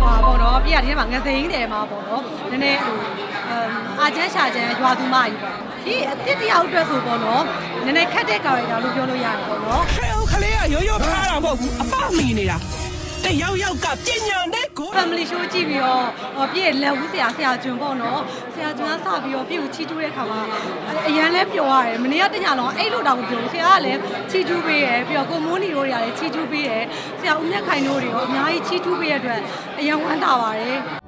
ဟာပေါ့နော်ပြရဒီထဲမှာငသိန်းတယ်မှာပေါ့နော်နည်းနည်းဟိုအမ်အာချမ်းရှာချမ်းရွာသူမကြီးပေါ့ဒီအစ်စ်တယောက်အတွက်ဆိုပေါ့နော်နည်းနည်းခက်တဲ့ character လို့ပြောလို့ရတယ်ပေါ့နော်ဟဲ့ခလေးကရိုးရိုးဖားတာမဟုတ်ဘူးအပမီနေတာတယောက်ယောက်ကပညာနဲ့ကို family show ကြည့်ပြီးတော့ဟောပြည့်လက်ဦးဆရာဆရာကျွန်းပေါ့နော်ဆရာကျွန်းကစပြီးတော့ပြည့်ကိုချီးကျူးတဲ့ခါမှာအရန်လဲပျော်ရတယ်မနေ့ကတညလုံးအဲ့လိုတောင်ပြောဆရာကလည်းချီးကျူးပေးတယ်ပြီးတော့ကိုမိုးနီတို့တွေကလည်းချီးကျူးပေးတယ်ဆရာဦးမြတ်ခိုင်တို့တွေရောအများကြီးချီးကျူးပေးရတဲ့အတွက်အရန်ဝမ်းသာပါတယ်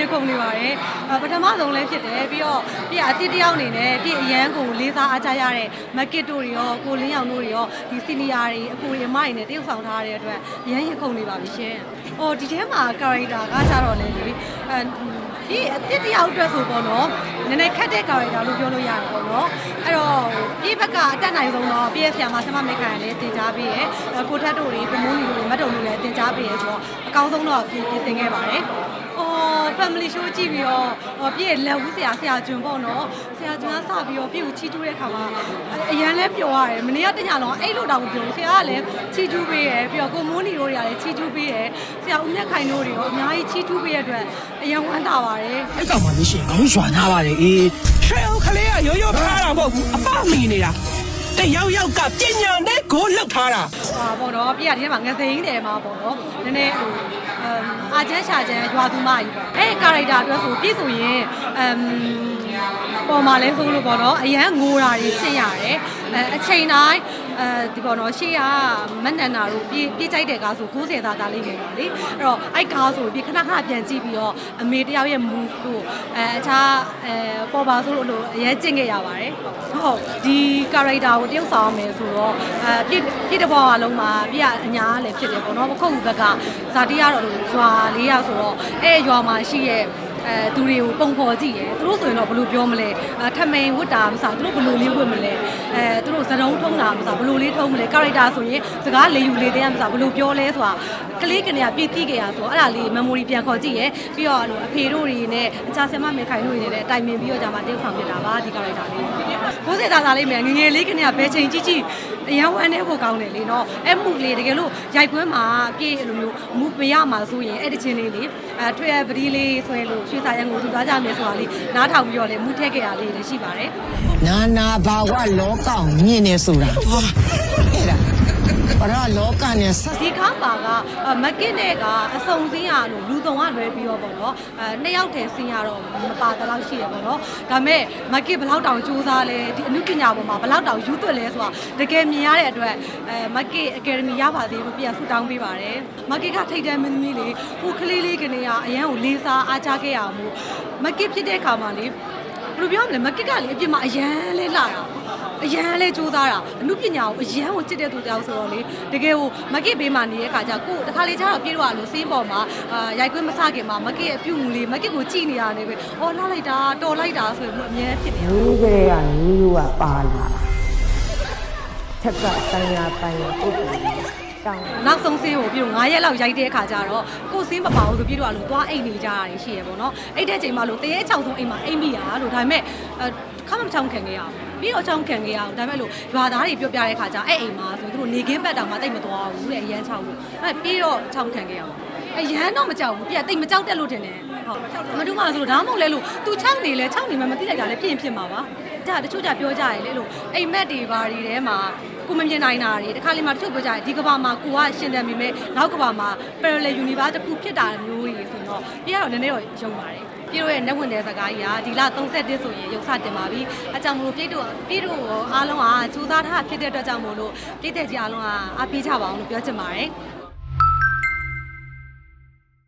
တော့အရန်ကိုရေကုန်နေပါတယ်အာပထမဆုံးလည်းဖြစ်တယ်ပြီးတော့ပြည့်အတစ်တယောက်အနေနဲ့ပြည့်အရန်ကိုလေးစားအားကြရတဲ့မက်ကစ်တို့တွေရောကိုလင်းအောင်တို့တွေရောဒီစီနီယာတွေအကိုတွေအမတွေနဲ့တရုပ်ဆောင်ထားတဲ့အတွက်အရန်ရေကုန်နေပါပြီရှင်။ဟိုဒီထဲမှာ character ကကြတော့လေလေအဲပြည့်အတစ်တယောက်အတွက်ဆိုပေါ့နော်နည်းနည်းခက်တဲ့ character လို့ပြောလို့ရတယ်ပေါ့နော်အဲ့တော့ပြည့်ဘက်ကအတက်နိုင်ဆုံးတော့ပြည့်ဆရာမဆရာမမိတ်ခိုင်လည်းတင် जा ပေးရယ်ကိုထက်တို့တွေကိုမိုးလီတို့တွေမတ်တုံတို့လည်းတင် जा ပေးရယ်ဆိုတော့အကောင်းဆုံးတော့ပြင်ပြင်ဆင်ခဲ့ပါတယ်။အော် family show ကြည့်ပြီးတော့ဟောပြည့်လက်ဦးဆရာဆရာကျွန်းပေါ့နော်ဆရာကျွန်းကစပြီးတော့ပြည့်ကိုချီးကျူးတဲ့ခါမှာအရန်လဲပျော်ရတယ်မနေ့ကတညလုံးအဲ့လိုတောင်ပြောဆရာကလည်းချီးကျူးပေးရယ်ပြီးတော့ကိုမိုးနီတို့တွေကလည်းချီးကျူးပေးရယ်ဆရာဦးမြတ်ခိုင်တို့တွေရောအများကြီးချီးကျူးပေးရတဲ့အတွက်အရန်ဝမ်းသာပါတယ်အဲ့ကောင်မလေးရှင်ခေါင်းရွာနာပါတယ်အေးဟဲ့ခလေးကရိုးရိုးဖားတာမဟုတ်ဘူးအပမီနေတာတယောက်ယောက်ကပညာနဲ့ကိုလောက်ထားတာဟာပေါ့နော်ပြရဒီထဲမှာငသိန်းတယ်မှာပေါ့နော်နည်းနည်းဟို အမ်အာချမ်းရှာချမ်းရွာသူမကြီးပေါ့အဲ့ character အတွက်ဆိုပြည့်ဆိုရင်အမ်ပေါ်မှာလဲဆိုလို့ပေါ့နော်အရန်ငိုတာတွေဖြစ်ရတယ်အဲအချိန်တိုင်း အဲဒီပေါ့နော်ရှေ့ကမက်နန်နာတို့ပြေးပြေးကြိုက်တဲ့ကားဆို90သားသားလေးနေပါလေအဲ့တော့အဲ့ကားဆိုပြေးခဏခဏပြန်ကြည့်ပြီးတော့အမေတယောက်ရဲ့ move တို့အဲအခြားအဲပေါ်ပါဆိုလို့လို့အရင်ကျင့်ခဲ့ရပါတယ်ဟုတ်ဒီ character ကိုတယောက်ဆောင်မယ်ဆိုတော့အဲပြည့်ပြည့်တစ်ဘောအလုံးမှာပြည့်အညာလည်းဖြစ်တယ်ပေါ့နော်ပခုတ်ဘက်ကဇာတိရတော့လို့ရွာလေးရဆိုတော့အဲရွာမှာရှိရဲ့ အဲသူတွေကိုပုံဖော်ကြည့်ရယ်သူတို့ဆိုရင်တော့ဘယ်လိုပြောမလဲအဲထမိန်ဝတ်တာမစားသူတို့ဘယ်လိုလေးဝတ်မလဲအဲသူတို့သတုံးထုံးတာမစားဘယ်လိုလေးထုံးမလဲ character ဆိုရင်စကားလေယူလေတဲ့မစားဘယ်လိုပြောလဲဆိုတာကလေးကနေပြည့်တိကြရဆိုတော့အဲ့ဒါလေး memory ပြန်ခေါ်ကြည့်ရယ်ပြီးတော့အဲ့လိုအဖေတို့တွေနဲ့အခြားဆရာမမေခိုင်တို့တွေနဲ့တိုင်ပင်ပြီးတော့ကြာမှတယောက်ဆောင်ဖြစ်တာပါဒီ character လေးကိုယ်စသားသားလေးမယ်ငယ်ငယ်လေးကနေကဘယ်ချိန်ကြီးကြီး အရန်ဝမ်းနေဖို့ကောင်းတယ်လေနော်အဲ့မှုလေးတကယ်လို့ရိုက်ကွင်းမှာပြည့်အဲ့လိုမျိုးမူမရမှာဆိုရင်အဲ့ဒီချင်းလေးလေအဲထွေရပတိလေးဆွဲလို့ရွှေစာရန်ကိုသူသွားကြမယ်ဆိုတာလေးနားထောင်ပြီးတော့လေမူထက်ခဲ့ရလေးလည်းရှိပါတယ်နာနာဘာဝလောကောင်မြင်နေဆိုတာ ဟာအဲ့ဒါဘာလို့လောကနဲ့ဆက်ဒီကားပါကအဲမက်ကစ်နဲ့ကအစုံစင်းရလို့လူစုံကလွဲပြီးတော့ပေါ့နော်အဲနှစ်ယောက်တည်းစင်းရတော့မပါတဲ့လောက်ရှိရပေါ့နော်ဒါပေမဲ့မက်ကစ်ဘယ်လောက်တောင်စူးစမ်းလဲဒီအမှုပညာပေါ်မှာဘယ်လောက်တောင်ယူသွက်လဲဆိုတာတကယ်မြင်ရတဲ့အတွက်အဲမက်ကစ်အကယ်ဒမီရပါသေးလို့ပြန်ဆူတောင်းပေးပါတယ်မက်ကစ်ကထိတ်တန်းမင်းသမီးလေးဟိုကလေးလေးကနေကအရန်ကိုလေးစားအားကြခဲ့ရအောင်မို့မက်ကစ်ဖြစ်တဲ့အခါမှာလေဘယ်လိုပြောမလဲမက်ကစ်ကလေအပြင်မှာအရန်လေးလာတာ အရန်လေးစူးစမ်းတာအမှုပညာကိုအရန်ကိုချစ်တဲ့သူကြောင့်ဆိုတော့လေတကယ်ကိုမက်ကစ်ဘေးမှာနေတဲ့အခါကျကိုတခါလေကျတော့ပြေတော့လို့စေးပေါ်မှာအာရိုက်ခွင့်မစခင်မှာမက်ကစ်ရဲ့အပြုတ်လေးမက်ကစ်ကိုကြည့်နေရတယ်ပဲ။အော်လှလိုက်တာတော်လိုက်တာဆိုရင်အများဖြစ်နေတယ်လူကလေးကလူလူကပါလာထက်ကတန်ရာပိုင်ရပုတ်တယ်တောင်းနောက်ဆုံးစင်းကိုပြီးတော့9ရက်လောက်ရိုက်တဲ့အခါကျတော့ကိုယ်စင်းမပါဘူးဆိုပြီးတော့လို့သွားအိတ်နေကြတာတွေရှိရပေါ့နော်။အိတ်တဲ့ချိန်မှာလို့တရေချောင်းဆုံးအိမ်မှာအိတ်မိရလို့ဒါပေမဲ့အဲခမမချောင်းခံခဲ့ရအောင် ပြီးတော့ချောင်းခံခဲ့ရအောင်ဒါပေမဲ့လို့ရွာသားတွေပြောပြတဲ့အခါကျအဲ့အိမ်မှာဆိုသူတို့နေကင်းဘက်တောင်မှတိတ်မသွားဘူးတဲ့အရန်ချောင်းလို့အဲပြီးတော့ချောင်းခံခဲ့ရအောင်အရန်တော့မကြောက်ဘူးပြတိတ်မကြောက်တက်လို့တင်တယ်ဟုတ်မတူမှဆိုလို့ဒါမှမဟုတ်လဲလို့သူချောင်းနေလဲချောင်းနေမှမသိလိုက်တာလဲဖြစ်ရင်ဖြစ်မှာပါဒါတချို့ကြပြောကြရဲလေလို့အိမ်မက်တွေဘာတွေထဲမှာကိုမမြင်နိုင်တာတွေတခါလေမှတချို့ပြောကြတယ်ဒီကဘာမှာကိုကရှင်တယ်မိမဲ့နောက်ကဘာမှာ parallel universe တစ်ခုဖြစ်တာမျိုးကြီးဆိုတော့ပြရတော့နည်းနည်းတော့ယုံပါတယ် ပြည့်တို့ရဲ့နှက်ဝင်တဲ့စကားကြီးကဒီလ31ဆိုရင်ရုပ်စတင်ပါပြီအကြောင်းမလို့ပြည့်တို့ပြည့်တို့အားလုံးကစူးစမ်းထားဖြစ်တဲ့အတွက်ကြောင့်မို့လို့ပြည့်တဲ့ကြီးအားလုံးကအားပေးကြပါအောင်လို့ပြောချင်ပါတယ်